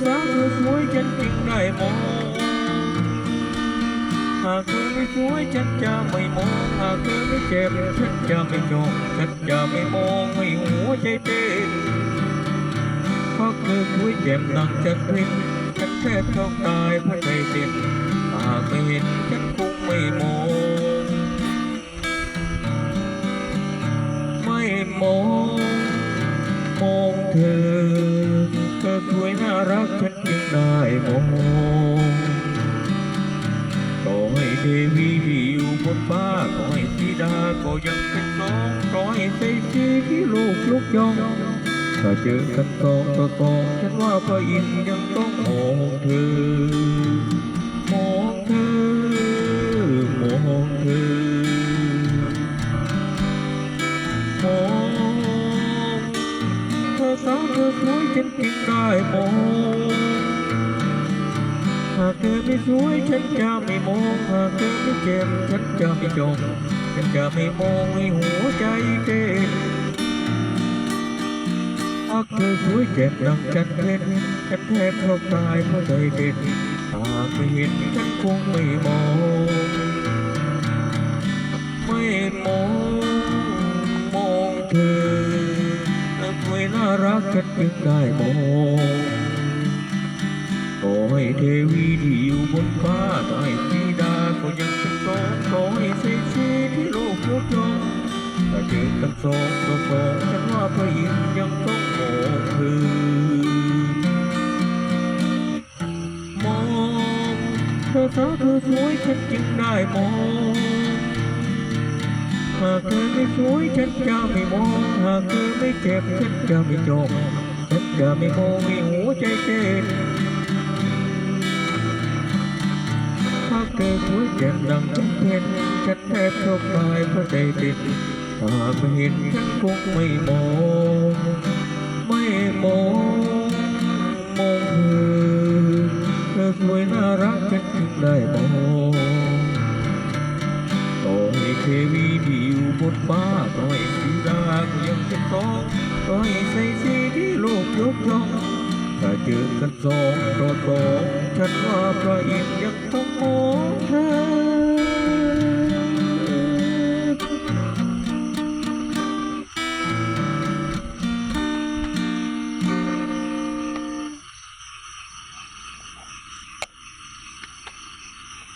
ธอสาวเธอสวยฉันจึงได้มองหากเธอไม่สวยฉันจะไม่มองหากเธอไม่เจ็บฉันจะไเธอสวยน่ารักฉันยังได้มองต่อให้เทวีที่อยู่บนฟ้าต่อให้สีดาก็ยังเป็นสองต่อให้ใจสีที่โลกยกย่องถ้าเจอกันสองต่อสองฉันว่าพระอินทร์ยังต้องมองเธอ อสาวเธอสวยฉันจึงได้มองหากเธอไม่สวยฉันจะไม่มองหากเธอไม่เจ็บฉันจะไม่จองฉันจะไม่มองให้หัวใจเต้นหากเธอสวยเจ็บดังจันเพ็ญฉันแทบช็อกตายเพราะใจเต้นหากไม่เห็นฉันคงไม่มอง รักฉันจึงได้มองต่อให้เทวีที่อยู่บนฟ้าต่อให้สีดาก็ยังสองต่อให้เศรษฐีที่โลกยกย่องถ้าเจอกันสองต่อสองฉันว่าพระอินทร์ยังต้องมองเธอมองเธอสาวเธอสวยฉันจึงได้มอง หากเธอไม่สวยฉันจะไม่มองหากเธอไม่เจ็บฉันจะไม่จองฉันจะไม่มองให้หัวใจเต้นหากเธอสวยแจ่มดังจันเพ็ญฉันแทบช็อกตายเพราะใจติดหากไม่เห็นฉันคงไม่มองไม่มองมองเธอเธอสวยน่ารักฉันจึงได้มองต่อให้ เทวีที่อยู่บนฟ้าร้อยสีดาก็ยังเป็นสองร้อยใส่สีที่โลกยกย่องถ้าเจอกันสองต่อสองฉันว่าพระอินทร์ยังต้องมองเธอ